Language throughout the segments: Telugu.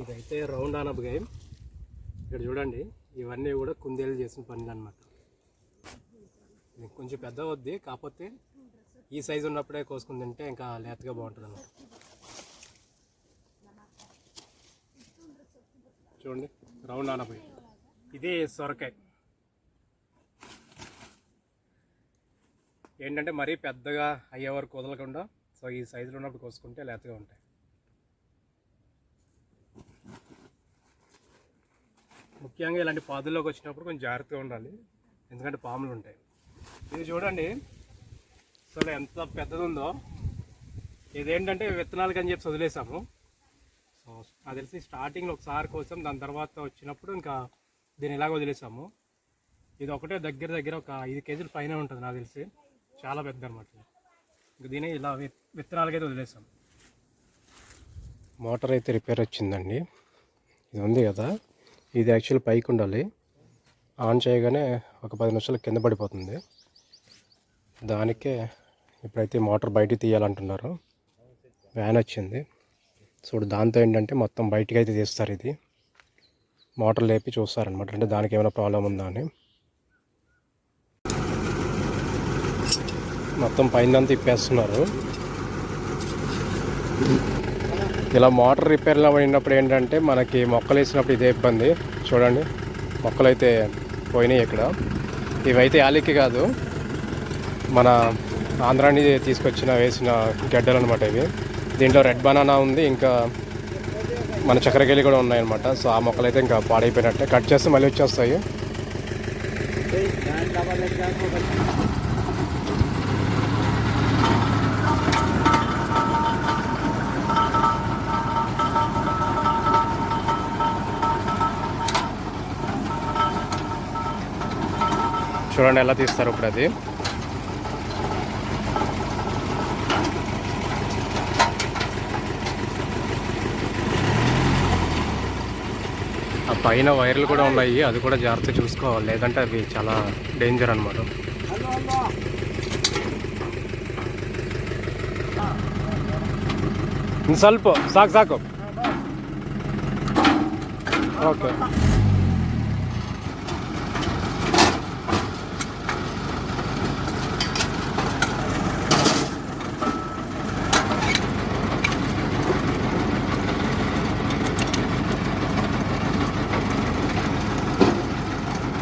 ఇదైతే రౌండ్ ఆనప్ గేమ్. ఇక్కడ చూడండి ఇవన్నీ కూడా కుందేలు చేసిన పనులు అనమాట కొంచెం పెద్ద వద్ది కాకపోతే ఈ సైజు ఉన్నప్పుడే కోసుకుని తింటే ఇంకా లేతగా బాగుంటుంది అన్నమాట. చూడండి రౌండ్ ఆనప్ ఇది సొరకాయ. ఏంటంటే మరీ పెద్దగా అయ్యే వరకు వదలకుండా సో ఈ సైజులో ఉన్నప్పుడు కోసుకుంటే లేతగా ఉంటాయి. ముఖ్యంగా ఇలాంటి పాదుల్లోకి వచ్చినప్పుడు కొంచెం జాగ్రత్తగా ఉండాలి. ఎందుకంటే పాములు ఉంటాయి. ఇది చూడండి. అసలు ఎంత పెద్దది ఉందో ఇదేంటంటే విత్తనాలకి అని చెప్పి వదిలేసాము. సో నాకు తెలిసి స్టార్టింగ్లో ఒకసారి కోసం. దాని తర్వాత వచ్చినప్పుడు ఇంకా దీన్ని ఇలాగ వదిలేసాము. ఇది ఒకటే దగ్గర దగ్గర ఒక ఐదు కేజీల పైన ఉంటుంది నాకు తెలిసి. చాలా పెద్ద అనమాట ఇంక దీన్ని ఇలా విత్- విత్తనాలకైతే వదిలేసాం. మోటార్ అయితే రిపేర్ వచ్చిందండి. ఇది ఉంది కదా. ఇది యాక్చువల్ పైకి ఉండాలి. ఆన్ చేయగానే ఒక పది నిమిషాలు కింద పడిపోతుంది. దానికే ఇప్పుడైతే మోటార్ బయటికి తీయాలంటున్నారు. వ్యాన్ వచ్చింది. చూడు దాంతో ఏంటంటే మొత్తం బయటికి అయితే తీస్తారు ఇది. మోటార్ లేపి చూస్తారనమాట అంటే దానికి ఏమైనా ప్రాబ్లం ఉందా అని. మొత్తం పైన తిప్పేస్తున్నారు. ఇలా మోటార్ రిపేర్లో పడినప్పుడు ఏంటంటే మనకి మొక్కలు వేసినప్పుడు ఇదే ఇబ్బంది. చూడండి మొక్కలు అయితే పోయినాయి ఇక్కడ. ఇవైతే యాలికి కాదు మన ఆంధ్రా తీసుకొచ్చిన వేసిన గడ్డలు అనమాట ఇవి. దీంట్లో రెడ్ బనానా ఉంది ఇంకా మన చక్కెరకేళి కూడా ఉన్నాయన్నమాట. సో ఆ మొక్కలు అయితే ఇంకా పాడైపోయినట్టే. కట్ చేస్తే మళ్ళీ వచ్చేస్తాయి. చూడండి ఎలా తీస్తారు ఇప్పుడు అది ఆ పైన వైర్లు కూడా ఉన్నాయి అది కూడా జాగ్రత్త చూసుకోవాలి లేదంటే అవి చాలా డేంజర్ అనమాట ಸ್ವಲ್ಪ ಸಾಕು ಸಾಕು ಓಕೆ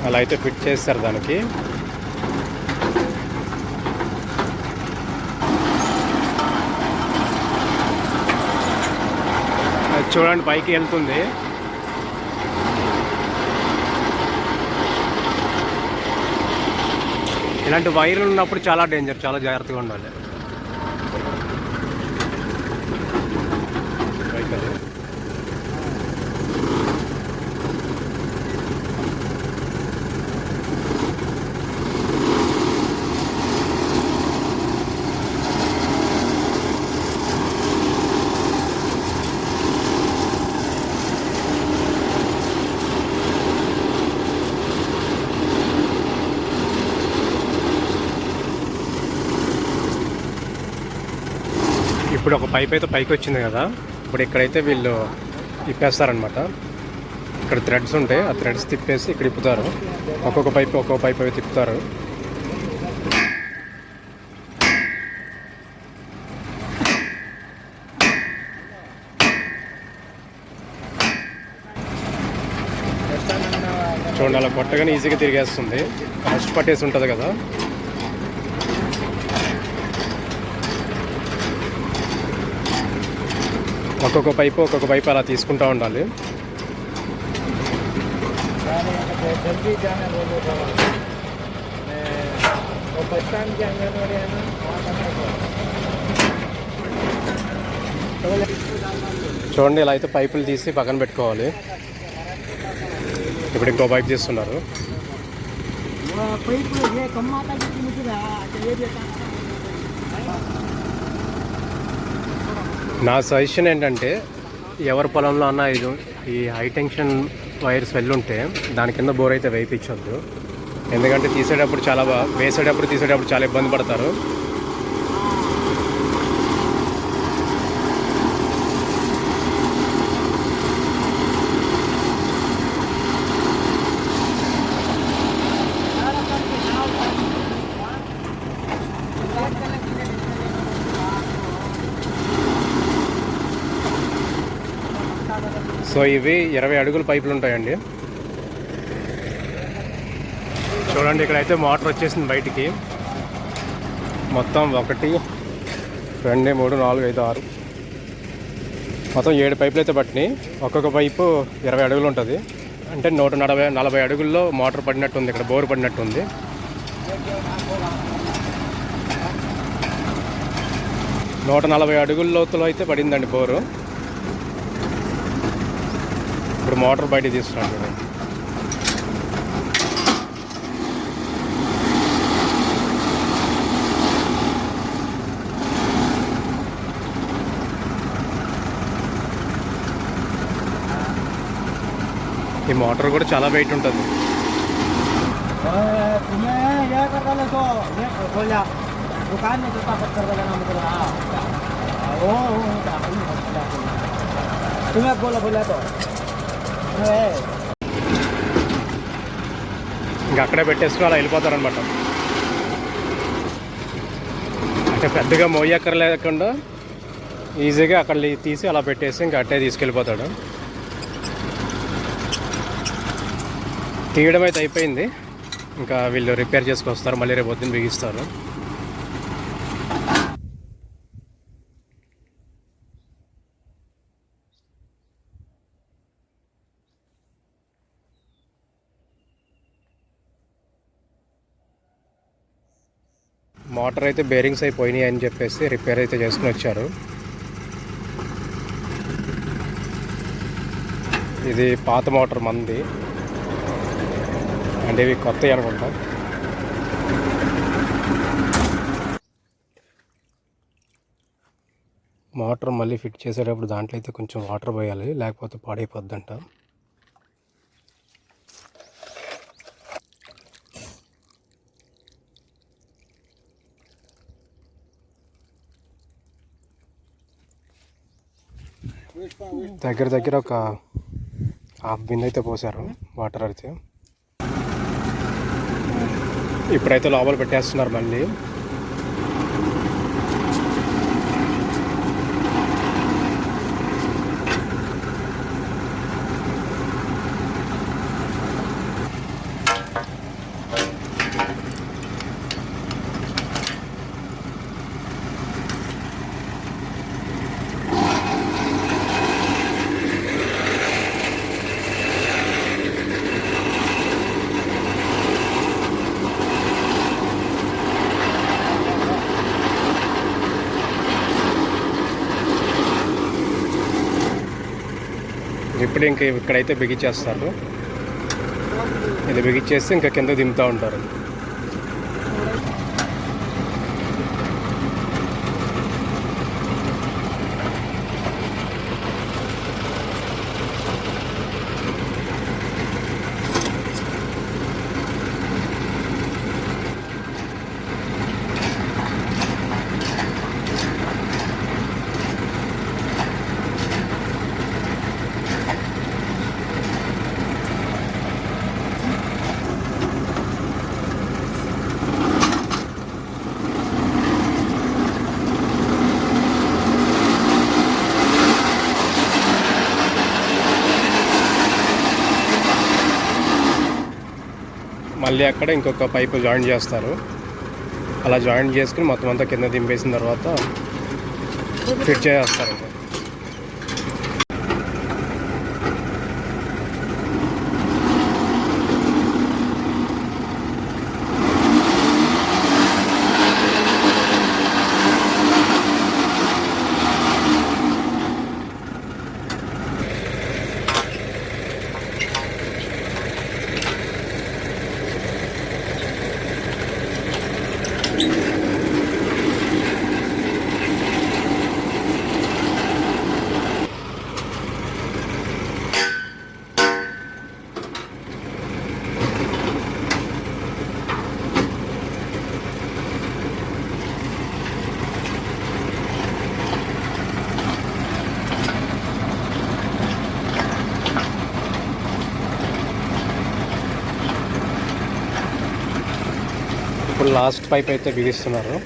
అలా అయితే ఫిట్ చేస్తారు దానికి. అది చూడండి పైకి వెళ్తుంది. ఇలాంటి వైర్లు ఉన్నప్పుడు చాలా డేంజర్ చాలా జాగ్రత్తగా ఉండాలి పైకి అది. ఇప్పుడు ఒక పైప్ అయితే పైకి వచ్చింది కదా. ఇప్పుడు ఇక్కడైతే వీళ్ళు తిప్పేస్తారనమాట ఇక్కడ థ్రెడ్స్ ఉంటాయి. ఆ థ్రెడ్స్ తిప్పేసి ఇక్కడ ఇప్పుతారు. ఒక్కొక్క పైప్ ఒక్కొక్క పైప్ అవి తిప్పుతారు. చూడండి అలా కొట్టగానే ఈజీగా తిరిగేస్తుంది. ఫస్ట్ పట్టేసి ఉంటుంది కదా. ఒక్కొక్క పైపు ఒక్కొక్క పైపు అలా తీసుకుంటూ ఉండాలి. చూడండి ఇలా అయితే పైపులు తీసి పక్కన పెట్టుకోవాలి. ఇప్పుడు ఇంకో పైపు తీస్తున్నారు. నా సజెషన్ ఏంటంటే ఎవరి పొలంలో అన్న ఇది ఈ హై టెన్షన్ వైర్స్ వెళ్ళుంటే దాని కింద బోర్ అయితే వేయించొద్దు. ఎందుకంటే తీసేటప్పుడు చాలా వేసేటప్పుడు తీసేటప్పుడు చాలా ఇబ్బంది పడతారు. సో ఇవి ఇరవై అడుగుల పైపులు ఉంటాయండి. చూడండి ఇక్కడైతే మోటార్ వచ్చేసింది బయటికి. మొత్తం ఒకటి రెండు మూడు నాలుగు ఐదు ఆరు. మొత్తం ఏడు పైపులు అయితే పట్టినాయి. ఒక్కొక్క పైపు ఇరవై అడుగులు ఉంటుంది. అంటే నూట నలభై నలభై అడుగుల్లో మోటార్ పడినట్టు ఉంది ఇక్కడ బోర్ పడినట్టుంది. నూట నలభై అడుగుల లోతులో అయితే పడిందండి బోరు. ఇప్పుడు మోటార్ బయట తీస్తున్నాడు చూడండి. ఈ మోటార్ కూడా చాలా వెయిట్ ఉంటుంది तुम्हें यह कर डालो तो ये बोल जा दुकान में जूता पत्थर का नाम बोला वो तुम्हें बोला बोला तो ए, ఇంకా అక్కడే పెట్టేసుకుని అలా వెళ్ళిపోతారనమాట అంటే పెద్దగా మోయక్కర లేకుండా ఈజీగా అక్కడ తీసి అలా పెట్టేసి ఇంకా అట్టే తీసుకెళ్ళిపోతాడు. తీయడం అయితే అయిపోయింది. ఇంకా వీళ్ళు రిపేర్ చేసుకొస్తారు మళ్ళీ రేపు పొద్దున్న బిగిస్తారు. మోటార్ అయితే బేరింగ్స్ అయిపోయినాయి అని చెప్పేసి రిపేర్ అయితే చేసుకుని వచ్చారు. ఇది పాత మోటార్ మంది. అంటే ఇవి కొత్తవి అనుకుంటా. మోటార్ మళ్ళీ ఫిట్ చేసేటప్పుడు దాంట్లో అయితే కొంచెం వాటర్ పోయాలి లేకపోతే పాడైపోద్దంట. దగ్గర దగ్గర ఒక హాఫ్ బిన్ అయితే పోసారు వాటర్ అయితే. ఇప్పుడైతే లోపల పెట్టేస్తున్నారు మళ్ళీ. ఇక్కడ ఇంక ఇక్కడైతే బిగించేస్తారు ఇది బిగించేస్తే ఇంకా కింద దింపుతూ ఉంటారు. మళ్ళీ అక్కడ ఇంకొక పైపు జాయిన్ చేస్తారు. అలా జాయిన్ చేసుకుని మొత్తం అంతా కింద దింపేసిన తర్వాత ఫిట్ చేస్తారు ఇప్పుడు లాస్ట్ పైప్ అయితే బిగిస్తున్నారు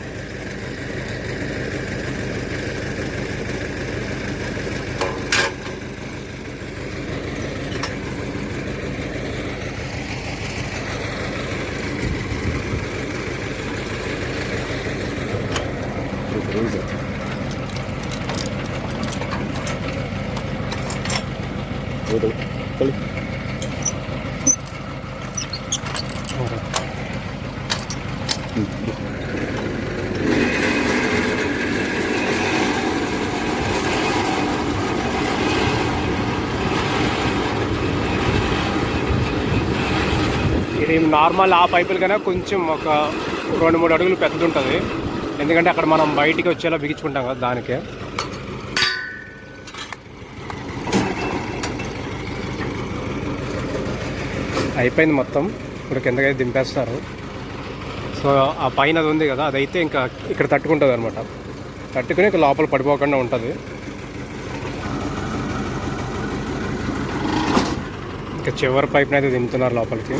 Thank you. సేమ్ నార్మల్ ఆ పైపుల కన్నా కొంచెం ఒక రెండు మూడు అడుగులు పెద్దది ఉంటుంది ఎందుకంటే అక్కడ మనం బయటికి వచ్చేలా బిగించుకుంటాం కదా దానికే. అయిపోయింది మొత్తం. ఇప్పుడు కిందకైతే దింపేస్తారు. సో ఆ పైన అది ఉంది కదా అదైతే ఇంకా ఇక్కడ తట్టుకుంటుంది అనమాట తట్టుకుని ఇంకా లోపల పడిపోకుండా ఉంటుంది. ఇంకా చివరి పైప్ని అయితే దింపుతున్నారు లోపలికి.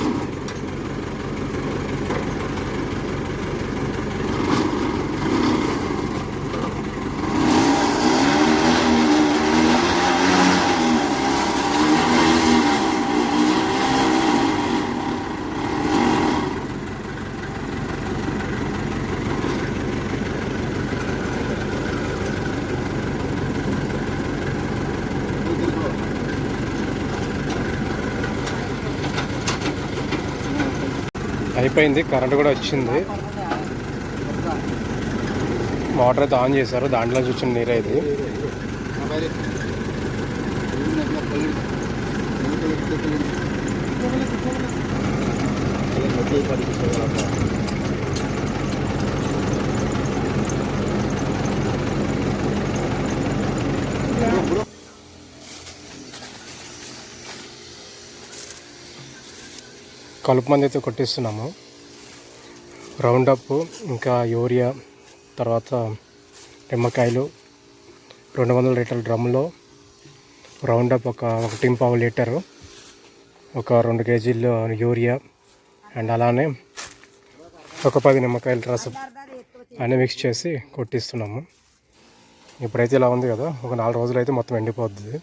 అయిపోయింది కరెంట్ కూడా వచ్చింది. మోటార్ అయితే ఆన్ చేశారు దాంట్లో చూసిన నీరే ఇది కలుపు మంది అయితే కొట్టిస్తున్నాము. రౌండ్ అప్ ఇంకా యూరియా తర్వాత నిమ్మకాయలు రెండు వందల లీటర్ల డ్రమ్లో రౌండప్ ఒక ఒక ఒకటి పావు లీటరు ఒక రెండు కేజీలు యూరియా అండ్ అలానే ఒక పది నిమ్మకాయల రసం అన్నీ మిక్స్ చేసి కొట్టిస్తున్నాము. ఇప్పుడైతే ఇలా ఉంది కదా ఒక నాలుగు రోజులు అయితే మొత్తం ఎండిపోతుంది